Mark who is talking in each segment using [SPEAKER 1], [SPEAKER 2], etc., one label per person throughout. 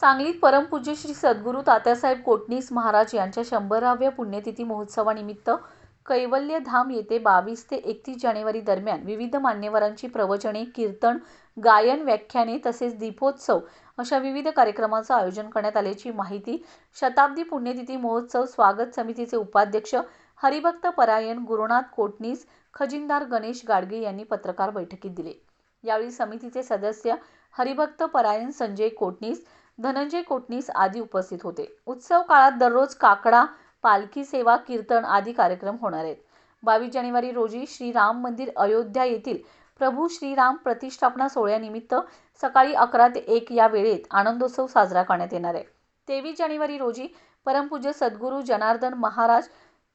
[SPEAKER 1] सांगलीत परमपूज्य श्री सद्गुरू तात्यासाहेब कोटणीस महाराज यांच्या शंभराव्या पुण्यतिथी महोत्सवानिमित्त कैवल्यधाम येथे बावीस ते एकतीस जानेवारी दरम्यान विविध मान्यवरांची प्रवचने कीर्तन गायन व्याख्याने तसेच दीपोत्सव अशा विविध कार्यक्रमांचं आयोजन करण्यात आल्याची माहिती शताब्दी पुण्यतिथी महोत्सव स्वागत समितीचे उपाध्यक्ष हरिभक्त परायण गुरुनाथ कोटणीस खजिनदार गणेश गाडगे यांनी पत्रकार बैठकीत दिले. यावेळी समितीचे सदस्य हरिभक्त परायण संजय कोटणीस धनंजय कोटणीस आदी उपस्थित होते. उत्सव काळात दररोज काकडा पालखी सेवा कीर्तन आदी कार्यक्रम होणार आहेत. बावीस जानेवारी रोजी श्रीराम मंदिर अयोध्या येथील प्रभू श्रीराम प्रतिष्ठापना सोहळ्यानिमित्त सकाळी अकरा ते एक या वेळेत आनंदोत्सव साजरा करण्यात येणार आहे. तेवीस जानेवारी रोजी परमपूज्य सद्गुरू जनार्दन महाराज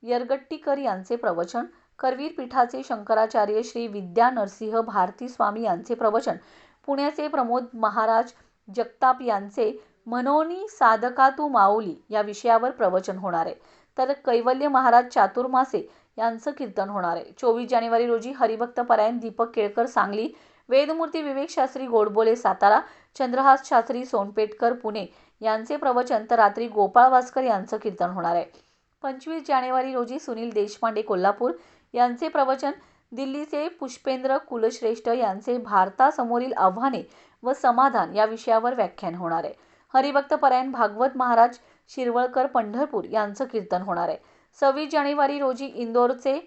[SPEAKER 1] यरगट्टीकर यांचे प्रवचन करवीर पीठाचे शंकराचार्य श्री विद्या नरसिंह भारती स्वामी यांचे प्रवचन पुण्याचे प्रमोद महाराज जगताप यांचे मनोनी साधका तू माऊली या विषयावर प्रवचन होणार आहे. तर कैवल्य महाराज चातुर्मासे यांचं कीर्तन होणार आहे. चोवीस जानेवारी रोजी हरिभक्त परायण दीपक केळकर सांगली वेदमूर्ती विवेक शास्त्री गोडबोले सातारा चंद्रहास शास्त्री सोनपेटकर पुणे यांचे प्रवचन तर रात्री गोपाळ वासकर यांचं कीर्तन होणार आहे. पंचवीस जानेवारी रोजी सुनील देशपांडे कोल्हापूर यांचे प्रवचन दिल्लीचे पुष्पेंद्र कुलश्रेष्ठ यांचे भारतासमोरील आव्हाने व समाधान या विषयावर व्याख्यान होणार आहे. हरिभक्त परायण भागवत महाराज शिरवळकर पंढरपूर यांचं कीर्तन होणार आहे. सव्वीस जानेवारी रोजी इंदोरचे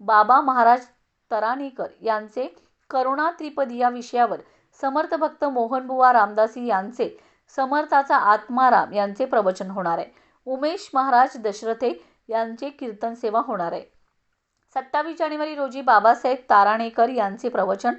[SPEAKER 1] बाबा महाराज तराणीकर यांचे करुणा त्रिपदी या विषयावर समर्थ भक्त मोहनबुवा रामदासी यांचे समर्थाचा आत्माराम यांचे प्रवचन होणार आहे. उमेश महाराज दशरथे यांचे कीर्तन सेवा होणार आहे. सत्तावीस जानेवारी रोजी बाबासाहेब ताराणेकर यांचे प्रवचन.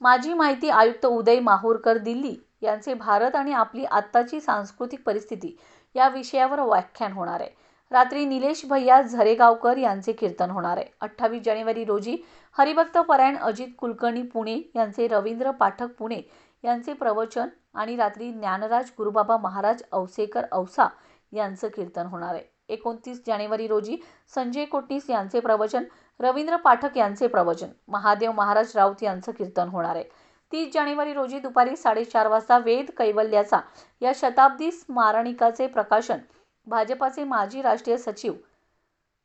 [SPEAKER 1] माजी माहिती आयुक्त उदय माहूरकर दिल्ली यांचे भारत आणि आपली आत्ताची सांस्कृतिक परिस्थिती या विषयावर व्याख्यान होणार आहे. रात्री निलेश भैया झरेगावकर यांचे कीर्तन होणार आहे. अठ्ठावीस जानेवारी रोजी हरिभक्त परायण अजित कुलकर्णी पुणे यांचे रवींद्र पाठक पुणे यांचे प्रवचन आणि रात्री ज्ञानराज गुरुबाबा महाराज औसेकर औसा यांचं कीर्तन होणार आहे. एकोणतीस जानेवारी रोजी संजय कोटणीस यांचे प्रवचन रवींद्र पाठक यांचे प्रवचन महादेव महाराज राऊत यांचं कीर्तन होणार आहे. तीस जानेवारी रोजी दुपारी साडेचार वाजता वेद कैवल्याचा या शताब्दी स्मारणिकाचे प्रकाशन भाजपाचे माजी राष्ट्रीय सचिव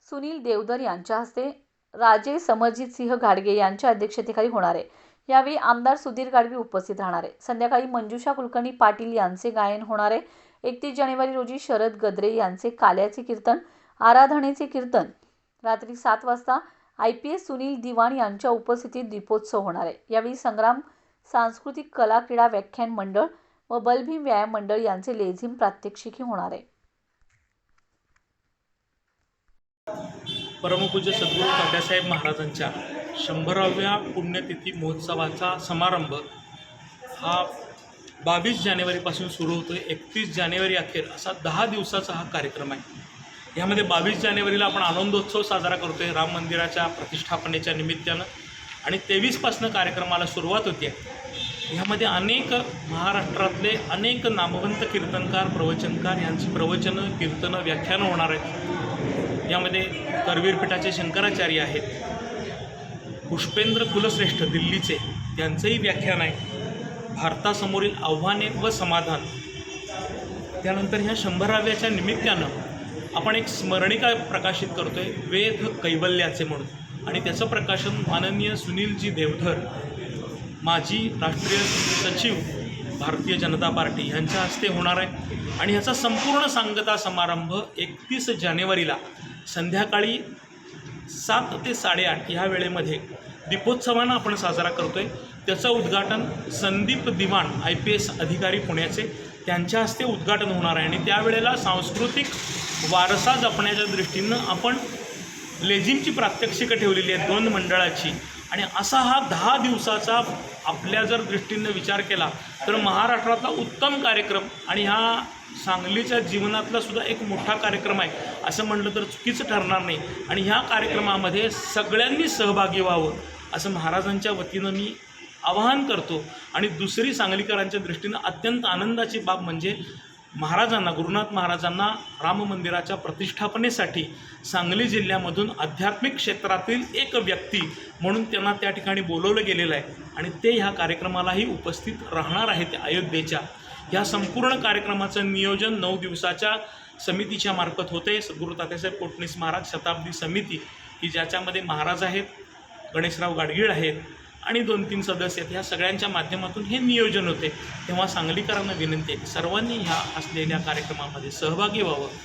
[SPEAKER 1] सुनील देवधर यांच्या हस्ते राजे समरजित सिंह घाडगे यांच्या अध्यक्षतेखाली होणार आहे. यावेळी आमदार सुधीर गाडगे उपस्थित राहणार आहे. संध्याकाळी मंजुषा कुलकर्णी पाटील यांचे गायन होणार आहे. एकतीस जानेवारी रोजी शरद गद्रे यांचे काल्याचे कीर्तन आराधनेचे कीर्तन. रात्री सात वाजता I P S Sunil Diwan यांच्या उपस्थितीत दीपोत्सव होणार आहे. यावेळी संग्राम सांस्कृतिक कला क्रीडा व्याख्यान मंडळ व बलभीम व्यायाम मंडळ यांचे लेझिम प्रात्यक्षिकी होणार आहे.
[SPEAKER 2] परमपूज्य सद्गुरू तात्यासाहेब महाराजांच्या शंभराव्या पुण्यतिथी महोत्सवाचा समारंभ हा बावीस जानेवारीपासून सुरू होतो आहे एकतीस जानेवारी अखेर असा दहा दिवसाचा हा कार्यक्रम आहे. यामध्ये बावीस जानेवारीला आपण आनंदोत्सव साजरा करतो आहे राम मंदिराच्या प्रतिष्ठापनेच्या निमित्तानं. आणि तेवीसपासनं कार्यक्रमाला सुरुवात होते ह्यामध्ये अनेक महाराष्ट्रातले अनेक नामवंत कीर्तनकार प्रवचनकार यांची प्रवचनं कीर्तनं व्याख्यानं होणार आहेत. यामध्ये करवीर पीठाचे शंकराचार्य आहेत. पुष्पेंद्र कुलश्रेष्ठ दिल्लीचे त्यांचंही व्याख्यान आहे. भारतासमोरील आव्हाने व समाधान. त्यानंतर ह्या शंभराव्याच्या निमित्तानं आपण एक स्मरणिका प्रकाशित करतो आहे वेद कैवल्याचे म्हणून. आणि त्याचं प्रकाशन माननीय सुनीलजी देवधर माजी राष्ट्रीय सचिव भारतीय जनता पार्टी यांच्या हस्ते होणार आहे. आणि ह्याचा संपूर्ण सांगता समारंभ एकतीस जानेवारीला संध्याकाळी सात ते साडेआठ ह्या वेळेमध्ये दीपोत्सवानं आपण साजरा करतो आहे त्याचं उद्घाटन Sandeep Diwan I P S अधिकारी पुण्याचे त्यांच्या हस्ते उद्घाटन होणार आहे. आणि त्यावेळेला सांस्कृतिक वारसा जपण्याच्या दृष्टीनं आपण लेझिमची प्रात्यक्षिकं ठेवलेली आहेत दोन मंडळाची. आणि असा हा दहा दिवसाचा आपल्या जर दृष्टीनं विचार केला तर महाराष्ट्रातला उत्तम कार्यक्रम आणि हा सांगलीच्या जीवनातला सुद्धा एक मोठा कार्यक्रम आहे असं म्हटलं तर चुकीचं ठरणार नाही. आणि ह्या कार्यक्रमामध्ये सगळ्यांनी सहभागी व्हावं. असं महाराजांच्या वतीनं मी आवाहन करतो. आणि दुसरी सांगलीकरांच्या दृष्टीनं अत्यंत आनंदाची बाब म्हणजे महाराजांना गुरुनाथ महाराजांना राम मंदिराच्या प्रतिष्ठापनेसाठी सांगली जिल्ह्यामधून आध्यात्मिक क्षेत्रातील एक व्यक्ती म्हणून त्यांना त्या ठिकाणी बोलवलं गेलेलं आहे. आणि ते ह्या कार्यक्रमालाही उपस्थित राहणार आहेत अयोध्येच्या. ह्या संपूर्ण कार्यक्रमाचं नियोजन नऊ दिवसाच्या समितीच्या मार्फत होते. सद्गुरू तात्यासाहेब कोटणीस महाराज शताब्दी समिती की ज्याच्यामध्ये महाराज आहेत गणेशराव गाडगीळ आहेत आणि दोन तीन सदस्य आहेत. ह्या सगळ्यांच्या माध्यमातून हे नियोजन होते. तेव्हा सांगलीकरांना विनंती आहे की सर्वांनी ह्या असलेल्या कार्यक्रमामध्ये सहभागी व्हावं.